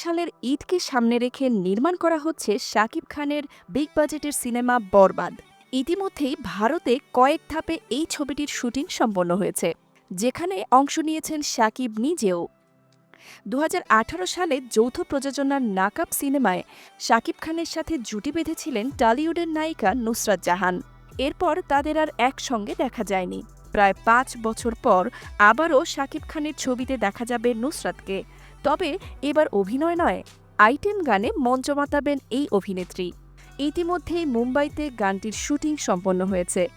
সালের ঈদকে সামনে রেখে নির্মাণ করা হচ্ছে শাকিব খানের বিগ বাজেটের সিনেমা বরবাদ। ইতিমধ্যেই ভারতে কয়েক ধাপে এই ছবিটির শুটিং সম্পন্ন হয়েছে, যেখানে অংশ নিয়েছেন শাকিব নিজেও। দু হাজার আঠারো সালে যৌথ প্রযোজনার নাকাব সিনেমায় শাকিব খানের সাথে জুটি বেঁধেছিলেন টলিউডের নায়িকা নুসরাত জাহান। এরপর তাদের আর একসঙ্গে দেখা যায়নি। প্রায় পাঁচ বছর পর আবারও শাকিব খানের ছবিতে দেখা যাবে নুসরাতকে। তবে এবার অভিনয় নয়, আইটেম গানে মঞ্চ মাতাবেন এই অভিনেত্রী। ইতিমধ্যেই মুম্বাইতে গানটির শুটিং সম্পন্ন হয়েছে।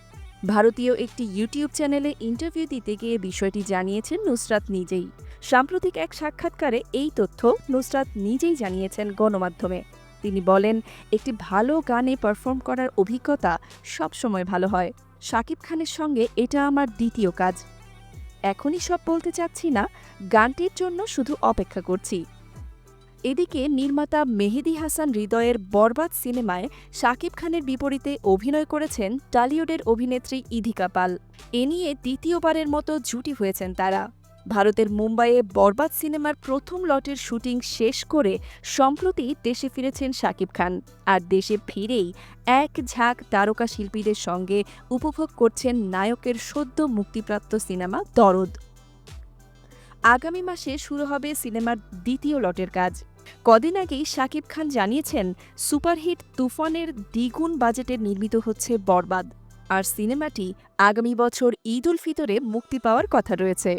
ভারতীয় একটি ইউটিউব চ্যানেলে ইন্টারভিউ দিতে গিয়ে বিষয়টি জানিয়েছেন নুসরাত নিজেই। সাম্প্রতিক এক সাক্ষাৎকারে এই তথ্য নুসরাত নিজেই জানিয়েছেন গণমাধ্যমে। তিনি বলেন, একটি ভালো গানে পারফর্ম করার অভিজ্ঞতা সবসময় ভালো হয়। শাকিব খানের সঙ্গে এটা আমার দ্বিতীয় কাজ। এখনই সব বলতে চাচ্ছি না, গানটির জন্য শুধু অপেক্ষা করছি। এদিকে নির্মাতা মেহেদি হাসান হৃদয়ের বরবাদ সিনেমায় শাকিব খানের বিপরীতে অভিনয় করেছেন টালিউডের অভিনেত্রী ইধিকা পাল। এ নিয়ে দ্বিতীয়বারের মতো জুটি হয়েছেন তারা। ভারতের মুম্বাইয়ে বরবাদ সিনেমার প্রথম লটের শুটিং শেষ করে সম্প্রতি দেশে ফিরেছেন শাকিব খান। আর দেশে ফিরেই এক ঝাঁক তারকা শিল্পীদের সঙ্গে উপভোগ করছেন নায়কের সদ্য মুক্তিপ্রাপ্ত সিনেমা দরদ আগামী মাসে শুরু হবে সিনেমার দ্বিতীয় লটের কাজ। কদিন আগেই শাকিব খান জানিয়েছেন, সুপারহিট তুফানের দ্বিগুণ বাজেটে নির্মিত হচ্ছে বরবাদ। আর সিনেমাটি আগামী বছর ঈদ উল ফিতরে মুক্তি পাওয়ার কথা রয়েছে।